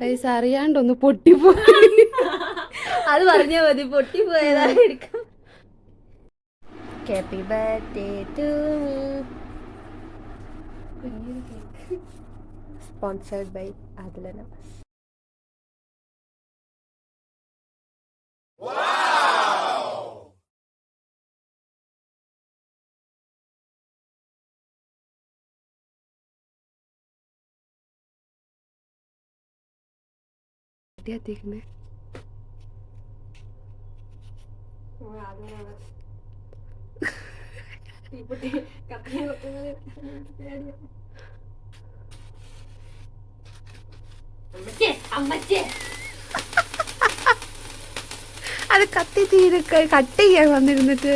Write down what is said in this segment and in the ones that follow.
Guys അറിയാണ്ടൊന്ന് പൊട്ടിപ്പോയി. അത് പറഞ്ഞാ മതി പൊട്ടിപ്പോയതായിരിക്കും happy birthday to sponsored by Adila Nawaz എത്തിയേക്കുന്നേ അത് കത്തി തീരെ കട്ട് ചെയ്യാൻ വന്നിരുന്നിട്ട്.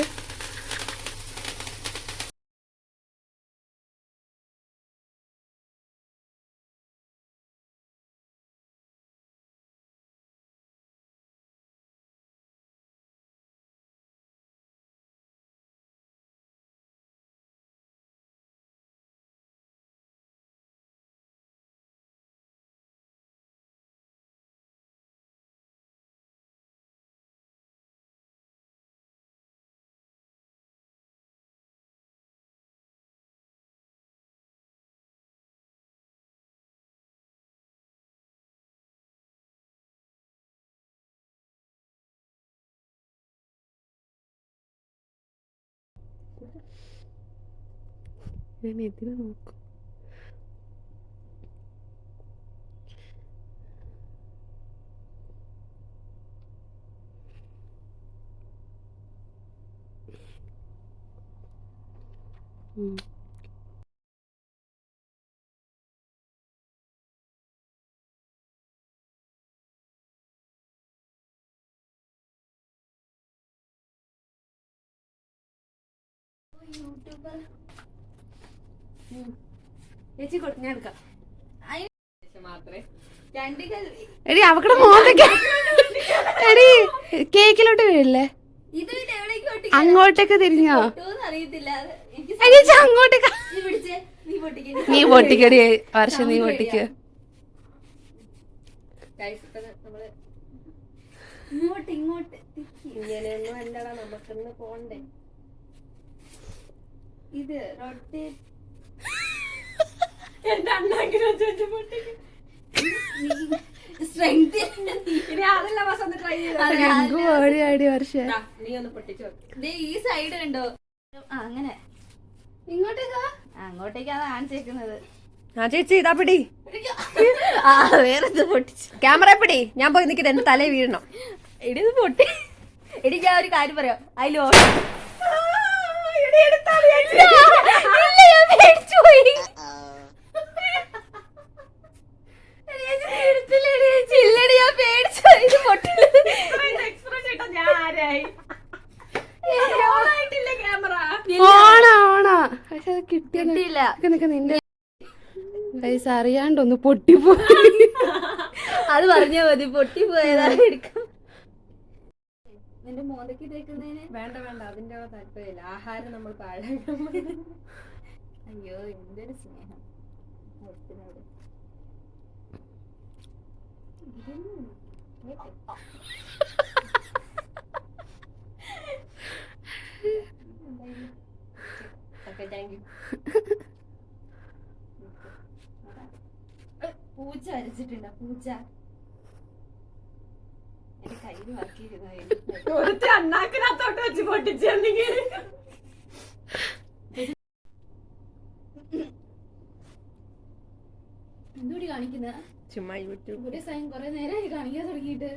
ഞാൻ എതിരെ നോക്കും ഉം. എടി അവക്കടെ മോന്തയ്ക്ക് എടി കേക്കിലോട്ട് വീഴില്ലേ അങ്ങോട്ടേക്ക് തിരിഞ്ഞോ? അങ്ങോട്ടേക്ക് നീ പിടിച്ചേ നീ പൊട്ടിക്കേ. നീ പൊട്ടിക്കടി വർഷം നീ പൊട്ടിക്ക്. ഇങ്ങോട്ട് ഇങ്ങോട്ട്. ഇങ്ങനെയൊന്നും അല്ലടാ നമുക്കിന്ന് പോണ്ടേ. നീ ഒന്ന് പൊട്ടിച്ചു നോക്ക്. ഈ സൈഡ് കണ്ടോ? അങ്ങനെ. ഇങ്ങോട്ടേക്കാ കാണിച്ചേക്കുന്നത് ആ ചേച്ചി ഇതാ പിടി. ആ വേറെ ഇത് പൊട്ടിച്ചു. ക്യാമറ പിടി. ഞാൻ പോയി നിൽക്കുന്നത് എന്റെ തലേ വീഴണം. എടി ഇത് പൊട്ടി. എടി ഞാൻ ഒരു കാര്യം പറയാം. അതിൽ ഓണാ കിട്ടിയില്ല. നിന്റെ അറിയാണ്ടൊന്ന് പൊട്ടിപ്പോയി. അത് പറഞ്ഞാ മതി. പൊട്ടിപ്പോയതാണ് എടുക്കാം നിന്റെ മോന്തയ്ക്ക് തേക്കുന്നതിന്? വേണ്ട വേണ്ട. അതിന്റെ താല്പര്യമില്ല. ആഹാരം നമ്മൾ പാഴാക്കണം. അയ്യോ എന്തൊരു സ്നേഹം. പൂച്ച വരച്ചിട്ടുണ്ടോ പൂച്ച. എന്റെ ഒരുത്തി അണ്ണാക്കിനകത്തോട്ട് വെച്ച് പൊട്ടിച്ചെന്നെങ്കിൽ എന്തുകൂടി കാണിക്കുന്ന? ചുമ്മാ യൂട്യൂബ്. ഒരു സൈൻ കൊറേ നേരമായി കാണിക്കാൻ തുടങ്ങിയിട്ട്.